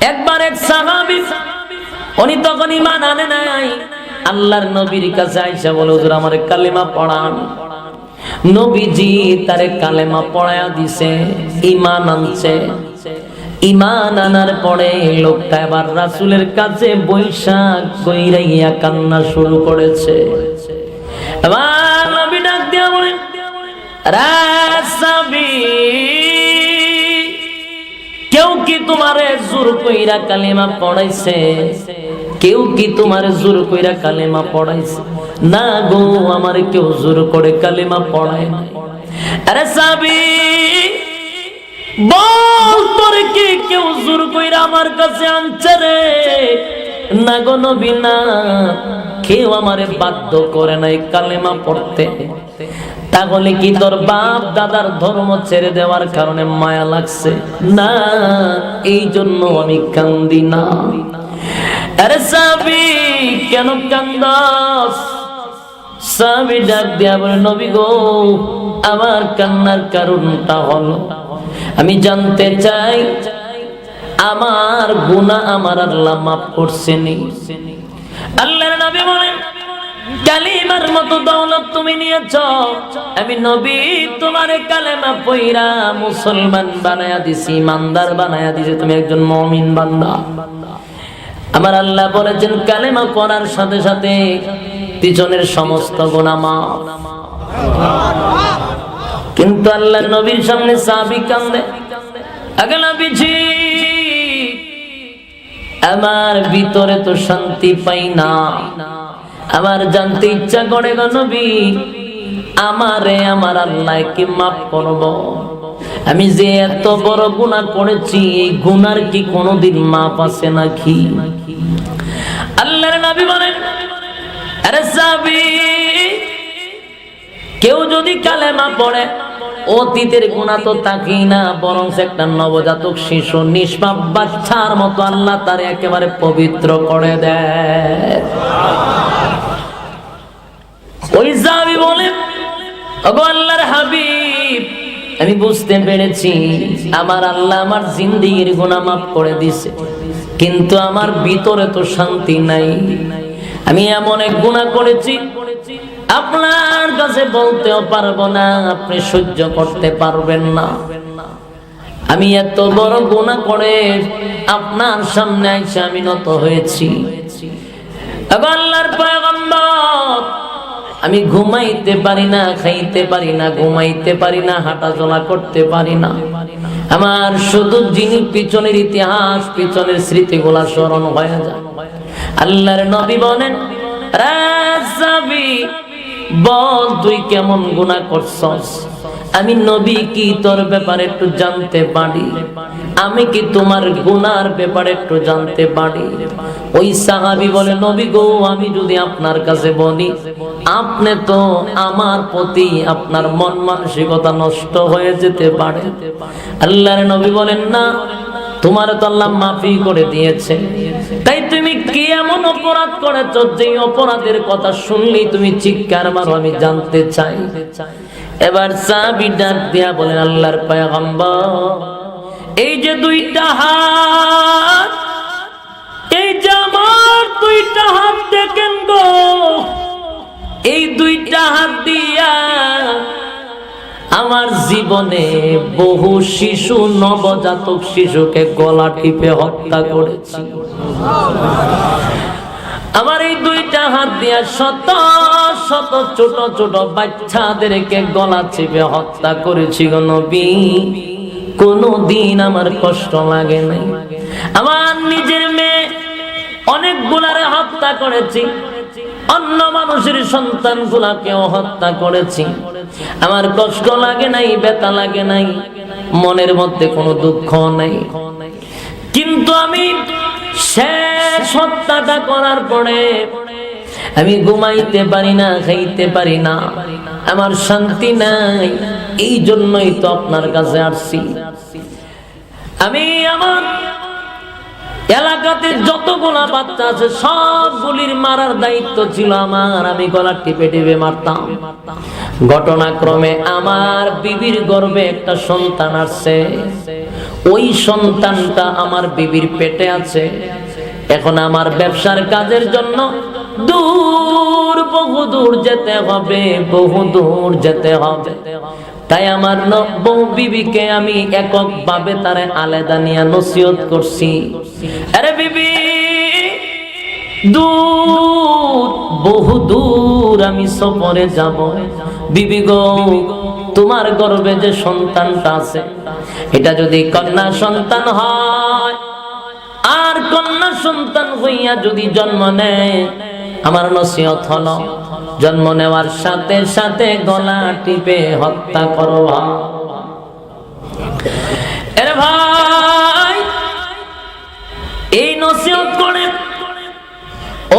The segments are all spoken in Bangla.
একবার এক সাহাবি, উনি তখন ইমান আনে নাই। আল্লাহর নবীর কাছে আইসা বলে, হুজুর, আমার কালিমা পড়ান। নবীজি তারে কালেমা পড়ায়া দিছে ইমান আনছে। ইমান আনার পরে লোকটা এবার রাসূলের কাছে বৈশাখ কইরাইয়া কান্না শুরু করেছে। এবার নবী ডাক দিয়া বলেন রাসাবি কি তোমারে জোর কইরা কালেমা পড়াইছে? কেউ কি তোমার জোর কইরা কালেমা পড়াইছে? না গো, আমার কেউ জোর করে কালেমা পড়ায় না আরে সাবি, বল তোর কি কেউ জোর কইরা আমার কাছে আনছে রে? না গো নবী না কেউ আমারে বাধ্য করে নাই কালেমা পড়তে। তাহলে কি তোর বাপ দাদার ধর্ম ছেড়ে দেওয়ার কারণে মায়া লাগছে? না এই জন্য আমি কান্দি না। আরে সাবি, কেন কান্দাস? সাবি ডাক দিয়া বলে, নবী গো, আমার কান্নার কারণটা হলো, আমি জানতে চাই, আমার গুনাহ আমার আল্লাহ মাফ করছেনি আল্লাহর নবী বলেন কালিমার মতো দৌলত তুমি নিয়েছ। আমি নবী, তোমার কালেমা পইরা মুসলমান বানায়া দিছি, ইমানদার বানায়া দিছি, তুমি একজন মমিন বান্দা। আমার আল্লাহ বলেছেন, কালেমা পড়ার সাথে সাথে পিছনের সমস্ত গুনাহ মাফ। কিন্তু আল্লাহ নবীর সামনে সাহাবি কান্দে। আগে নবীজি, আমার ভিতরে তো শান্তি পাই না। আমার জানতে ইচ্ছা করে গো নবী, আমারে, আমার আল্লাহ কি মাফ করব? আমি যে এত বড় গুনাহ করেছি, এই গুনার কি কোনোদিন মাপ আছে নাকি? আল্লাহর নবী বলেন, আরে সাবি কেউ যদি কালেমা পড়ে, অতীতের গুণা তো তাকেই না বরং একটা নবজাতক শিশু নিষ্পাপ বাচ্চার মতো আল্লাহ তার একেবারে পবিত্র করে দেয়। সাহাবী বলে ওগো আল্লাহর হাবিব, আমি বুঝতে পেরেছি, আমার আল্লাহ আমার জিন্দিগির গুনাহ মাফ করে দিছে কিন্তু আমার ভিতরে তো শান্তি নাই। আমি এমন এক গুনাহ করেছি, আপনার কাছে বলতেও পারব না, আপনি সহ্য করতে পারবেন না। আমি এত বড় গুনাহ করে আপনার সামনে আইসে আমি নত হয়েছি। আল্লাহর পয়গম্বর আমি ঘুমাইতে পারি না, খাইতে পারি না, ঘুমাইতে পারি না হাঁটা চলা করতে পারি না। আমার শুধু যিনি পিছনের ইতিহাস, পিছনের স্মৃতিগুলা স্মরণ হয়ে যায়। আল্লাহর নবী বলেন রাজাবি বল তুই কেমন গুণা করছস? আমি নবী কি তোর ব্যাপারে একটু জানতে পারি? আমি কি তোমার গুনার ব্যাপারে একটু জানতে পারি? ওই সাহাবি বলে, নবী গো, আমি যদি আপনার কাছে বলি, আপনি তো আমার প্রতি আপনার মন মানসিকতা নষ্ট হয়ে যেতে পারে। আল্লাহর নবী বলেন, না, তোমার তো আল্লাহ মাফি করে দিয়েছে। তাই তুমি কি এমন অপরাধ করেছ যে অপরাধের কথা শুনলেই তুমি চিৎকার মারো, আমি জানতে চাই। এবার সাবি ডাক দিয়া বলেন, আল্লাহর পয়গম্বর, এই যে দুইটা হাত, এই যে আমার দুইটা হাত দেখেন গো, এই দুইটা হাত দিয়া আমার জীবনে বহু শিশু, নবজাতক শিশুকে গলা টিপে হত্যা করেছি। আমার এই দুইটা হাত দিয়া শত শত, ছোট ছোট বাচ্চাদেরকে গলা চিপে হত্যা করেছি গো নবী। কোনো দিন আমার কষ্ট লাগে নাই। আমার নিজের মেয়ে অনেকগুলারে হত্যা করেছি। অন্য মানুষের সন্তান গুলাকেও হত্যা করেছি। আমার কষ্ট লাগে নাই, ব্যথা লাগে নাই, মনের মধ্যে কোনো দুঃখ নাই। কিন্তু আমি শেষ হত্যাটা করার পরে আমি ঘুমাইতে পারি না, খাইতে পারি না। আমার শান্তি নাই, এই জন্যই তো আপনার কাছে আসছি। আমি আমার এলাকাতে যতগুলা বাচ্চা আছে, সবগুলির মারার দায়িত্ব ছিল আমার। আমি গলা টিপে টিপে মারতাম। ঘটনাক্রমে আমার বিবির গর্ভে একটা সন্তান আসছে। ওই সন্তানটা আমার বিবির পেটে আছে। এখন আমার ব্যবসার কাজের জন্য দূর বহু দূর যেতে হবে বহু দূর যেতে হবে। তাই আমার বউ বিবিকে আমি একক ভাবে তারে আলাদা নিয়ে নসিহত করছি। আরে বিবি, দূর, বহু দূর আমি সফরে যাব। বিবি গো, তোমার গর্বে যে সন্তানটা আছে, এটা যদি কন্যা সন্তান হয়, আর কন্যা সন্তান হইয়া যদি জন্ম নেয় আমার নসিহত হলো, জন্ম নেওয়ার সাথে সাথে গলা টিপে হত্যা করো। ভাই, এই নসিহত করে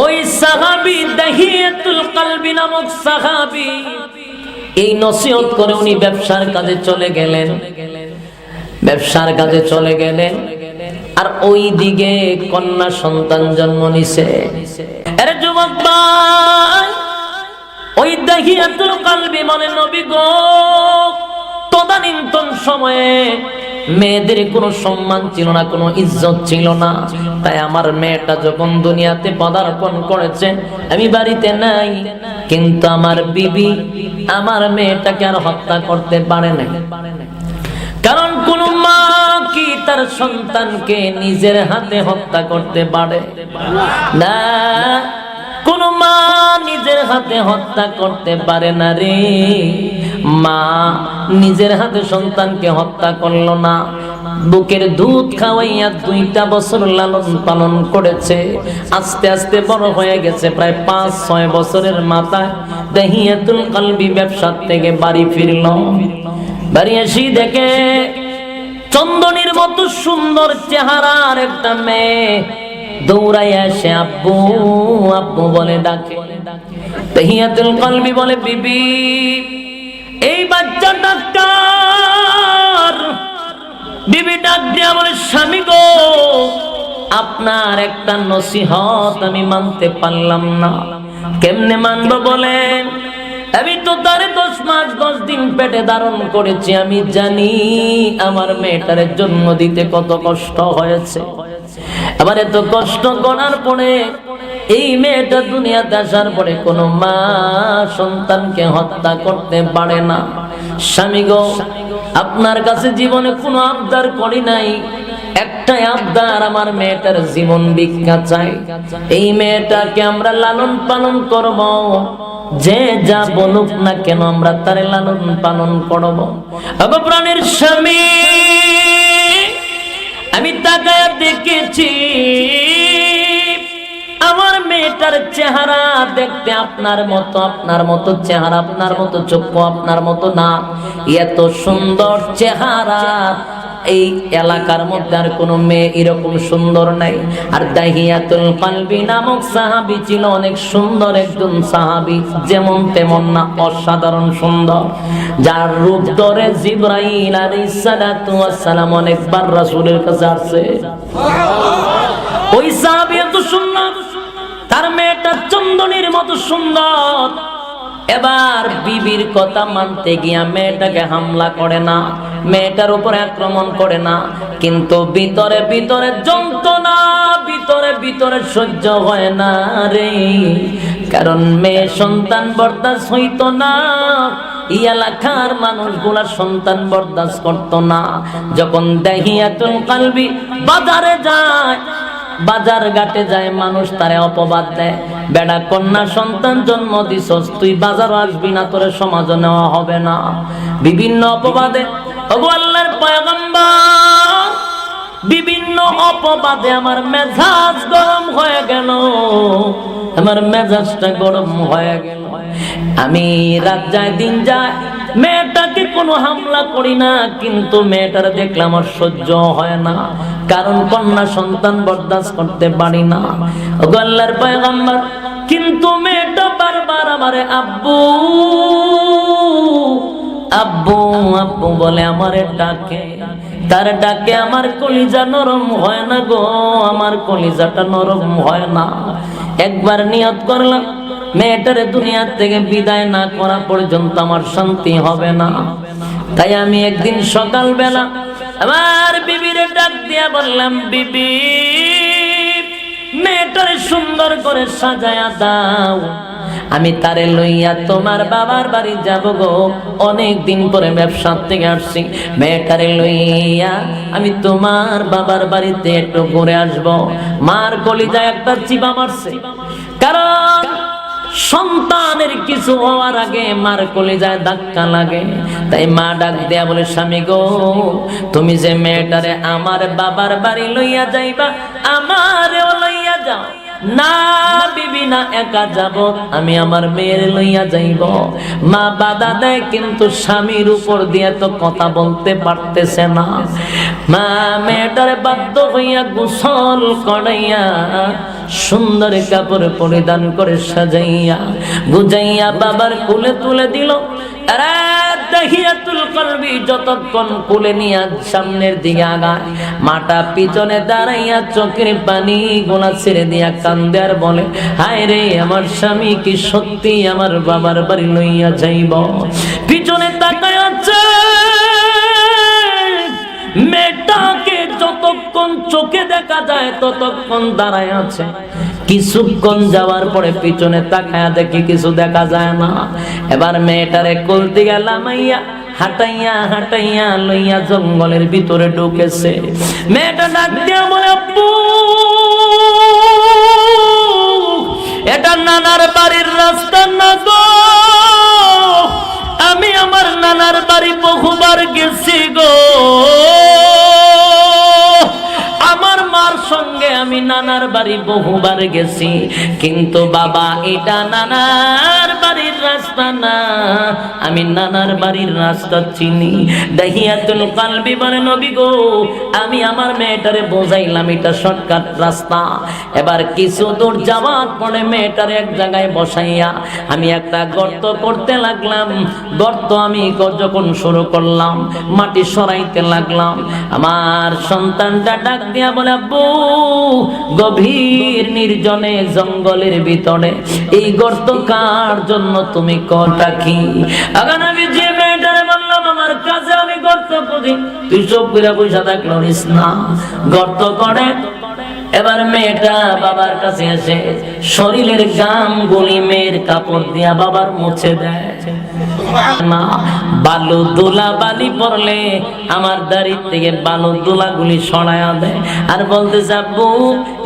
ওই সাহাবি দাহিয়াতুল কলবি নামক সাহাবি, এই নসিহত করে উনি ব্যবসার কাজে চলে গেলেন। ব্যবসার কাজে চলে গেলেন। আর ওই দিকে কন্যা সন্তান জন্ম নিছে। ওই দাহিয়াতুল কলবি নবী গো, তদানীন্তন সময়ে মেয়েদের কোনো সম্মান ছিল না, কোনো ইজ্জত ছিল না। তাই আমার মেয়েটা যখন দুনিয়াতে পদার্পণ করেছে, আমি বাড়িতে নাই, কিন্তু আমার বিবি আমার মেয়েটাকে আর হত্যা করতে পারে নাই। কারণ কোন মা কি তার সন্তানকে নিজের হাতে হত্যা করতে পারে? না। কোন মা নিজের হাতে হত্যা করতে পারে না রে। মা নিজের হাতে সন্তানকে হত্যা করল না। বুকের দুধ খাওয়াইয়া দুইটা বছর লালন পালন করেছে। আস্তে আস্তে বড় হয়ে গেছে, প্রায় পাঁচ, ছয় বছরের মাথায় দেহিয়াতুল কালবি ব্যবসার থেকে বাড়ি ফিরল। বাড়ি আসি দেখে চন্দনীর মতো সুন্দর চেহারার একটা মেয়ে দৌড়াই আসে, আব্বু আব্বু বলে ডাকে। তাহিয়াতুল কলবি বলে, বিবি, এই বাচ্চা ডাক্তার। বিবি ডাক দিয়া বলে, স্বামী গো, আপনার একটা নসিহত আমি মানতে পারলাম না। কেমনে মানবো বলেন? আমি তো তারে দশ মাস, দশ দিন পেটে ধারণ করেছি। আমি জানি আমার মেয়েটার জন্ম দিতে কত কষ্ট হয়েছে। আবার এত কষ্ট করার পরে এই মেয়েটা দুনিয়াতে আসার পরে কোনো মা সন্তানকে হত্যা করতে পারে না। স্বামী গো, আপনার কাছে জীবনে কোনো আবদার করি নাই। একটাই আবদার আমার মেয়েটার জীবন ভিক্ষা চাই। এই মেয়েটাকে আমরা লালন পালন করব। যে যা বলুক না কেন আমরা তারে লালন পালন করব। প্রাণের স্বামী! আমি তাকায় দেখেছি, আমার মেয়েটার চেহারা দেখতে আপনার মতো আপনার মতো চেহারা, আপনার মতো চক্ষু আপনার মতো না এত সুন্দর চেহারা। এই এলাকার মধ্যে আর কোনো মেয়ে এরকম সুন্দর নাই। আর দাহিয়াতুল কালবি নামক সাহাবি ছিল অনেক সুন্দর একজন সাহাবি, যেমন তেমন না, অসাধারণ সুন্দর। যার রূপ ধরে জিব্রাইল আলাইহিস সালাতু সালাম অনেকবার রাসূলের কাছে আসছে। ওই সাহাবি এত সুন্দর, তার মেয়েটা চন্দনের মতো সুন্দর। এবার বিবির কথা মানতে গিয়া মেয়েটাকে হামলা করে না, মেয়েটার উপরে আক্রমণ করে না। কিন্তু ভিতরে ভিতরে যন্ত্রণা, ভিতরে ভিতরে সহ্য হয় না রে। কারণ মেয়ে সন্তান বরদাস হইতো না, এই এলাকার মানুষগুলা সন্তান বরদাস্ত করতো না। যখন দেহিয়াতুল কালবি বাজারে যায় বাজার ঘাটে যায়, মানুষ তারে অপবাদ দেয়। বেড়া কন্যা সন্তান জন্ম দিছস, তুই বাজারও আসবি না, তোরে সমাজ নেওয়া হবে না। বিভিন্ন অপবাদে আল্লাহর পয়গম্বর, বিভিন্ন অপবাদে আমার মেজাজ গরম হয়ে গেল। আমার মেজাজটা গরম হয়ে গেল। আমি রাত যায়, দিন যায়, মেয়েটাকে কোনো হামলা করি না, কিন্তু মেয়েটার দেখলে আমার সহ্য হয় না। কারণ কন্যা সন্তান বরদাস্ত করতে পারি না। ওগো আল্লাহর পয়গম্বর, কিন্তু মেয়েটা বারবার আমারে আব্বু আব্বু আব্বু বলে আমারে ডাকে। তার ডাকে আমার কলিজা নরম হয় না গো, আমার কলিজাটা নরম হয় না। একবার নিয়ত করলাম মেয়েটারে দুনিয়া থেকে বিদায় না করা পর্যন্ত আমার শান্তি হবে না। তাই আমি একদিন সকালবেলা আমার বিবির ডাক দিয়া বললাম, বিবি, মেয়েটারে সুন্দর করে সাজায়া দাও। আমি তারে লইয়া তোমার বাবার বাড়ি যাব গো। অনেক দিন পরে ব্যবসা থেকে আসছি। মেয়েটারে লইয়া আমি তোমার বাবার বাড়িতে একটু ঘুরে আসব। মার কলিজায় একটা চিবা মারছে। কারণ সন্তানের কিছু হওয়ার আগে মার কলিজায় ধাক্কা লাগে। তাই মা ডাক দেয়া বলে, স্বামী গো, তুমি যে মেয়েটারে আমার বাবার বাড়ি লইয়া যাইবা, আমারেও লইয়া যাও। না, বিবি, না, একা যাব, আমি আমার মেয়ের লইয়া যাইব। মা বাধা দেয়, কিন্তু স্বামীর উপর দিয়ে তো কথা বলতে পারতেছে না। মা মেয়েটারে বাধ্য হইয়া গোসল করাইয়া সুন্দর কাপড় পরিধান করে সাজাইয়া, বুঝাইয়া বাবার কুলে তুলে দিল। মাটা পিছনে দাঁড়াইয়া চোখের গোলা ছেড়ে দিয়া বলে, হায় রে, আমার স্বামী কি সত্যি আমার বাবার বাড়ি লইয়া যাইব? পিছনে তাকায় আছে চোখে দেখা যায় ততক্ষণ দাঁড়ায় আছে। কিছুক্ষণ যাওয়ার পরে পিছনে তাকায়া দেখি কিছু দেখা যায় না। এবার মেয়েটারে কলতে গেলাম হাঁটাইয়া হাঁটাইয়া লইয়া জঙ্গলের ভিতরে ঢুকেছে। মেয়েটা ডাক দিয়া বলে "আব্বু, এটা নানার বাড়ির রাস্তা না গো? আমি আমার নানার বাড়ি বহুবার গেছি গো। সঙ্গে আমি নানার বাড়ি বহুবার গেছি। কিন্তু বাবা, এটা নানার বাড়ির রাস্তা না। আমি নানার বাড়ির রাস্তা চিনি। দাহিয়াতুল কালবি বলে, নবী গো, আমি আমার মেয়েটারে বোঝাইলাম, এটা শর্টকাট রাস্তা। এবার কিছু দূর যাওয়ার পরে মেয়েটারে এক জায়গায় বসাইয়া আমি একটা গর্ত করতে লাগলাম। গর্ত আমি যখন শুরু করলাম, মাটি সরাইতে লাগলাম। আমার সন্তানটা ডাক দিয়া বলে, আব্বু গভীর নির্জনে জঙ্গলের ভিতরে। এই গর্ত কার জন্য তুমি কটা কি? এবার মেয়েটা বাবার কাছে এসে শরীরের গাম গুলি মেয়ের কাপড় দিয়া বাবার মুছে দেয়। বালু দোলা বালি পড়লে আমার দাড়ি থেকে বালু দোলা গুলি সরায়া দেয়। আর বলতে যাব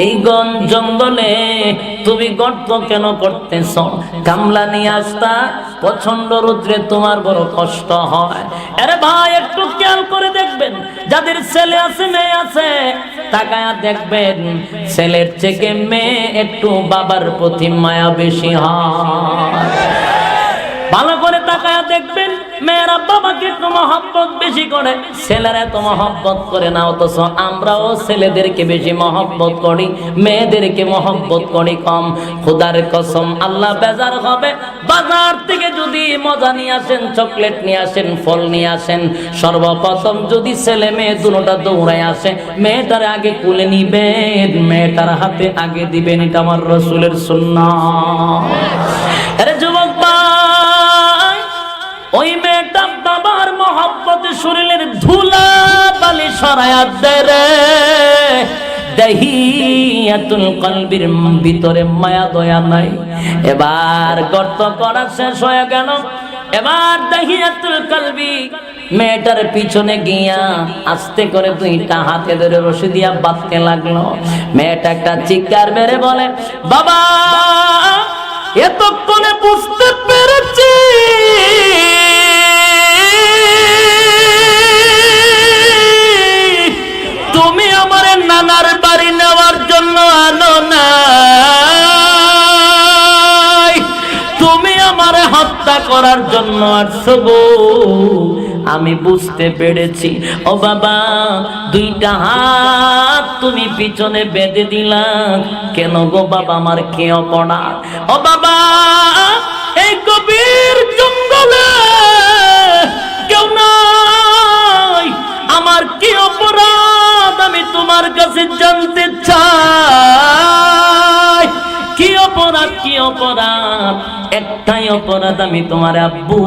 এই গন জঙ্গলে তুমি গর্ত কেন করতেছ? কামলা নিয়ে আসতা প্রচণ্ড রুদ্রে তোমার বড় কষ্ট হয়। আরে ভাই, একটু খেয়াল করে দেখবেন, যাদের ছেলে আছে, মেয়ে আছে, তাকায়া দেখবেন, ছেলের থেকে মেয়ে একটু বাবার প্রতি মায়া বেশি হয়। ভালো করে তাকায়া দেখবেন, মেয়েরা বাবাকে একটু মহব্বত বেশি করে। ছেলেরা এত মহব্বত করে না, অথচ আমরাও ছেলেদেরকে বেশি মহব্বত করি, মেয়েদেরকে মহব্বত করি কম। খুদার কসম, আল্লাহ বেজার হবে। বাজার থেকে যদি মজা নিয়ে আসেন, চকলেট নিয়ে আসেন, ফল নিয়ে আসেন, সর্বপ্রথম যদি ছেলে মেয়ে দুটোটা দৌড়ায় আসে, মেয়েটার আগে কুলে নিবেন, মেয়েটার হাতে আগে দিবেন, এটা আমার রসুলের সুন্নাহ। আরে শরীরের ধুলা বালি সরায়াত দেয় রে। দাহিয়াতুল কলবির ভিতরে মায়া দয়া নাই। এবার গর্ত করা শেষ হয়ে গেল। এবার দাহিয়াতুল কলবি মেয়েটার পিছনে গিয়া আস্তে করে দুইটা হাতে ধরে রশি দিয়া বাঁধতে লাগল। মেয়েটা একটা চিৎকার মেরে বলে, বাবা, এতক্ষণে বুঝতে পেরেছি নানার বাড়ি নেওয়ার জন্য আনো না তুমি আমারে হত্যা করার জন্য আসছো গো। আমি বুঝতে পেরেছি। ও বাবা, দুইটা হাত তুমি পিছনে বেঁধে দিলাম কেন গো বাবা, আমার কে অপরাধ? ও বাবা, এই গভীর জঙ্গলে তোমার কাছে জানতে চাই কি অপরাধ কি অপরাধ? একটাই অপরাধ আমি তোমার আব্বু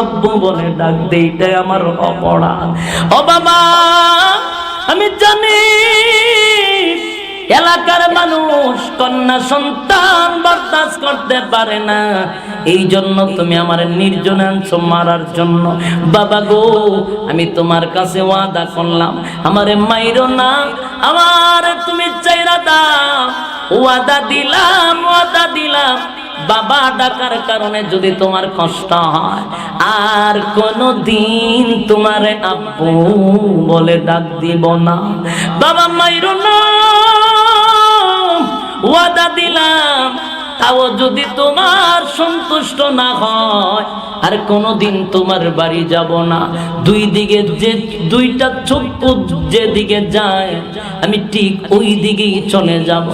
আব্বু বলে ডাক দেইটাই আমার অপরাধ। ও বাবা, আমি জানি এলাকার মানুষ কন্যা সন্তান বরদাস্ত করতে পারে না। এই জন্য তুমি আমার নির্জন মারার জন্য। বাবা গো, আমি তোমার কাছে ওয়াদা করলাম। আমারে মাইরো না। আমার তুমি চাইরা দাও। ওয়াদা দিলাম ওয়াদা দিলাম। বাবা ডাকার কারণে যদি তোমার কষ্ট হয়, আর কোনো দিন তোমার আব্বু বলে ডাক দিব না। বাবা মাইরো না। ওয়াদা দিলাম, তাও যদি তোমার সন্তুষ্ট না হয়, আর কোনোদিন তোমার বাড়ি যাব না। দুই দিকে যে, দুইটা চক্ষু যেদিকে যায়, আমি ঠিক ওই দিকেই চলে যাব।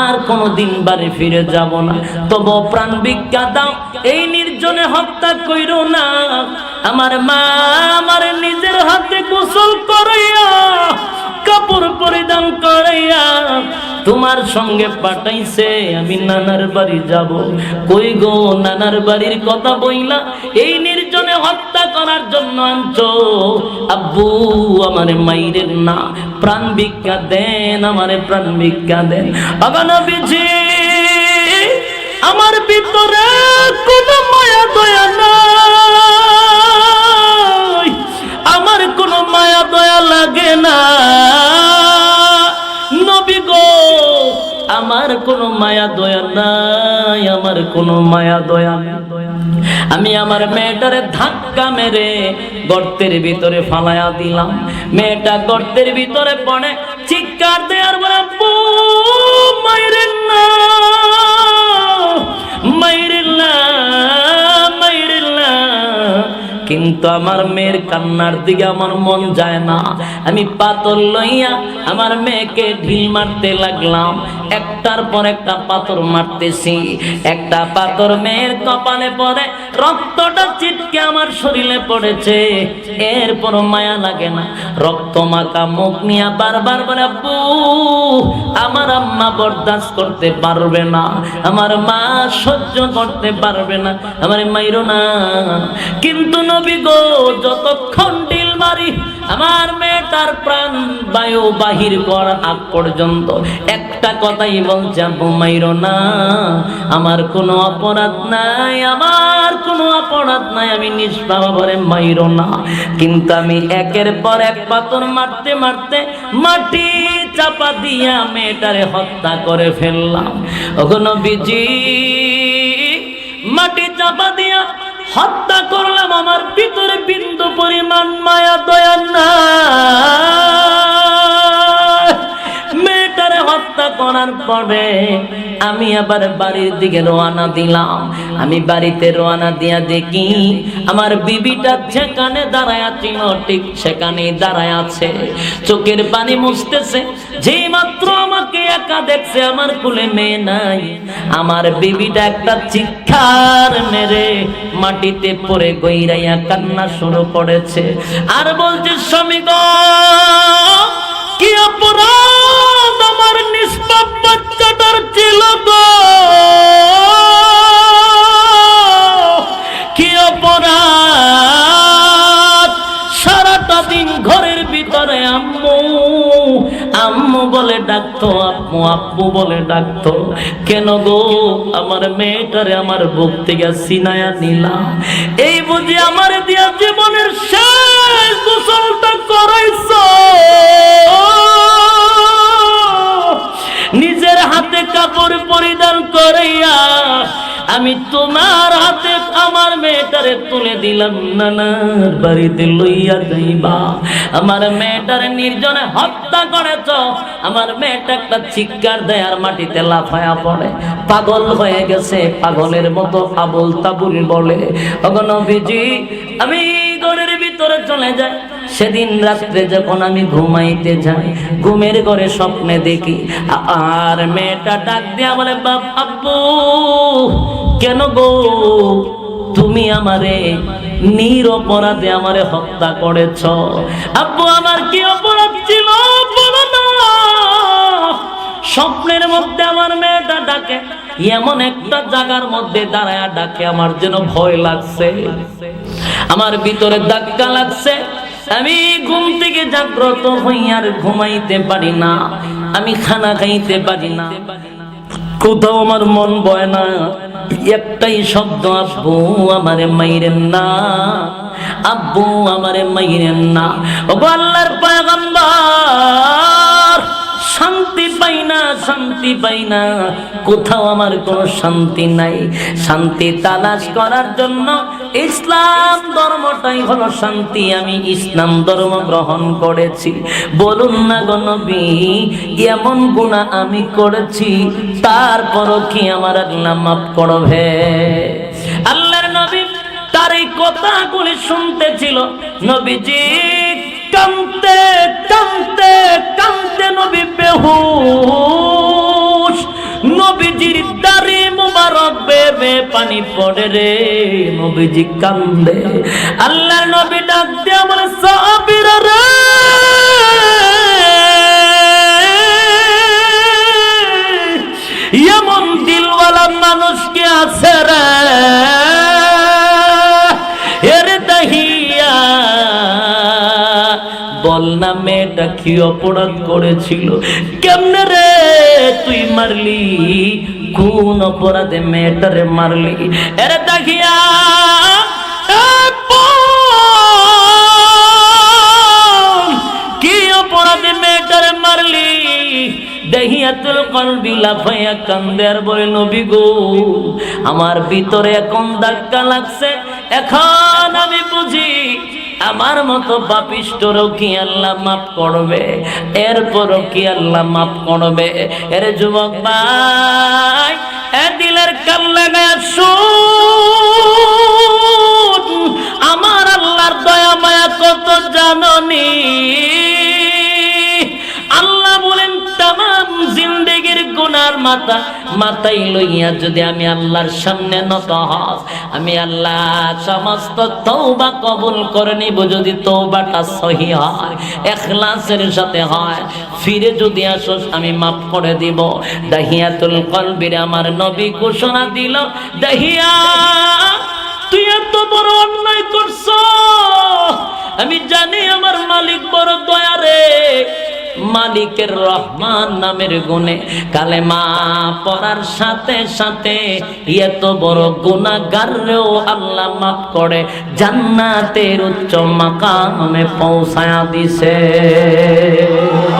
আর কোনোদিন বাড়ি ফিরে যাব না। তবু প্রাণ ভিক্ষা দাও, এই নির্জনে হত্যা কইরো না। আমার মা আমার নিজের হাতে গোসল করাইয়া কাপড় পরিধান করাইয়া তোমার সঙ্গে পাঠাইছে, আমি নানার বাড়ি যাব। কই গো, নানার বাড়ির কথা বইলা? এই নির্জনে হত্যা করার জন্য আনছো। আব্বু, আমারে মাইরের না, প্রাণ ভিক্ষা দেন, আমারে প্রাণ ভিক্ষা দেন। অগনবীজি আমার ভিতরে আমি আমার মেয়েটারে ধাক্কা মেরে গর্তের ভিতরে ফালায়া দিলাম। মেয়েটা গর্তের ভিতরে পড়ে চিৎকার দেওয়ার বলে "আব্বু, মাইরেন না মাইরেন না। কিন্তু আমার মেয়ের কান্নার দিকে আমার মন যায় না। আমি পাথর লইয়া আমার মেয়েকে ঢিল মারতে লাগলাম। একটার পর একটা পাথর মারতেছি। একটা পাথর মেয়ের কপালে পড়ে, রক্তটা চিটকে আমার শরীরে পড়েছে। এরপর মায়া লাগে না, রক্ত মাখা মুখ নিয়ে বারবার বলে, আব্বু, আমার আম্মা বরদাস্ত করতে পারবে না, আমার মা সহ্য করতে পারবে না। আমার মাইরো না, কিন্তু নবী গো, যতক্ষণ মারি, আমার মেয়েটার প্রাণ বায়ু বাহির কর আগ পর্যন্ত। একটা কথাই বলছে, আব্বু, মাইরো না, আমার কোনো অপরাধ নাই, আমার কোনো অপরাধ নাই, আমি না। কিন্তু আমি একের পর এক পাথর মারতে মারতে মাটি চাপা দিয়া মেয়েটারে হত্যা করে ফেললাম। ওখানে বিজি মাটি চাপা দিয়া হত্যা করলাম আমার ভিতরে বিন্দু পরিমাণ মায়া দয়া না। হত্যা করার পরে আমি আবার বাড়ির দিকে রওনা দিলাম। আমি বাড়িতে রওনা দিয়া দেখি আমার বিবিটা যেখানে দাঁড়ায় ছিল, ঠিক সেখানেই দাঁড়ায় আছে। চোখের পানি মুছতেছে, যেই মাত্র আমাকে একা দেখছে, আমার কুলে মেয়ে নাই। আমার বিবিটা একটা চিৎকার মেরে মাটিতে পড়ে গইরাইয়া কান্না শুরু করেছে। আর বলছে, স্বামী আব্বু বলে ডাকতো, কেন গো? আমার মেয়েটারে আমার বুক থেকে সিনায়া নিলাম এই বুঝি আমার দিয়া জীবনের শেষ গোসলটা করাইছো। নিজের হাতে কাপড় পরিধান করাইয়া আমি তোমার হাতে আমার মেয়েটারে তুলে দিলাম নানার বাড়িতে লইয়া যাইবা। আমার মেয়েটারে নির্জনে হত্যা করেছ। আমার মেয়েটা একটা চিৎকার দেয় আর মাটিতে লাফায়া পড়ে। পাগল হয়ে গেছে, পাগলের মতো আবল তাবুল বলে। অগনবীজি আমি ঘরের ভিতরে চলে যাই। সেদিন রাত্রে যখন আমি ঘুমাইতে যাই, ঘুমের ঘরে স্বপ্নে দেখি, আর মেয়েটা ডাক দিয়া বলে, বাপ, আব্বু, কেন গো? তুমি আমারে নির অপরাধে আমারে হত্যা করেছ। আব্বু, আমার কি অপরাধ ছিল? স্বপ্নের মধ্যে আমার মেয়েটা ডাকে। এমন একটা জায়গার মধ্যে দাঁড়ায় ডাকে। আমার যেন ভয় লাগছে। আমার ভিতরে ধাক্কা লাগছে। আমি ঘুম থেকে জাগ্রত হই আর ঘুমাইতে পারি না। আমি খানা খাইতে পারি না। কোথাও আমার মন বয় না, একটাই শব্দ, আব্বু, আমারে মাইরেন না, আব্বু, আমারে মাইরেন না। ও আল্লাহর শান্তি পাই না, শান্তি পাই না। কোথাও আমার কোনো শান্তি নাই। শান্তি তালাশ করার জন্য ইসলাম ধর্মটাই হলো শান্তি। আমি ইসলাম ধর্ম গ্রহণ করেছি। বলুন না গো নবী, এমন গুণা আমি করেছি, তারপরও কি আমার আল্লাহ মাফ করবে? আল্লাহর নবী তার এই কথাগুলি শুনতেছিল নবীজি কামতে কামতে কামতে নবী বেহুশ। নবীজির দাড়ি মুবারক বেবে পানি পড়ে রে, নবীজি কান্দে আল্লাহ নবী ডাক দিয়ে আমার সাবির রে! এমন দিলওয়ালা মানুষ কে আছে রে? মেয়েটা কি অপরাধ করেছিল? কেমনে রে তুই মারলি? কোন অপরাধে মেয়েটারে মারলি? এর গো, আমার ভিতরে এখন ধাক্কা লাগছে। এখন আমি বুঝি আমার মতো পাপিষ্টরও কি আল্লাহ মাফ করবে, এরপরও কি আল্লাহ মাফ করবে? এর যুবক ভাই, এ দিলের কাল শুন। আমার আল্লাহর দয়া মায়া কত জাননি? আল্লাহ বলেন, তাম গুনার মাথা মাথায় লইয়া যদি আমি আল্লাহর সামনে নত হস আমি আল্লাহ সমস্ত তৌবা কবুল করে নিব যদি তৌবাটা সহি হয় এখলাসের সাথে হয়। ফিরে যদি আসোস আমি মাফ করে দিব। দাহিয়াতুল কলবির আমার নবী ঘোষণা দিল, দাহিয়া, তুই এত বড় অন্যায় করছ। আমি জানি আমার মালিক বড় দয়া রে মালিকের রহমান নামের গুণে কালেমা পড়ার সাথে সাথে এত বড় গুণাগারেও আল্লাহ মাফ করে, জান্নাতের উচ্চ মাকামে পৌঁছায়া দিছে।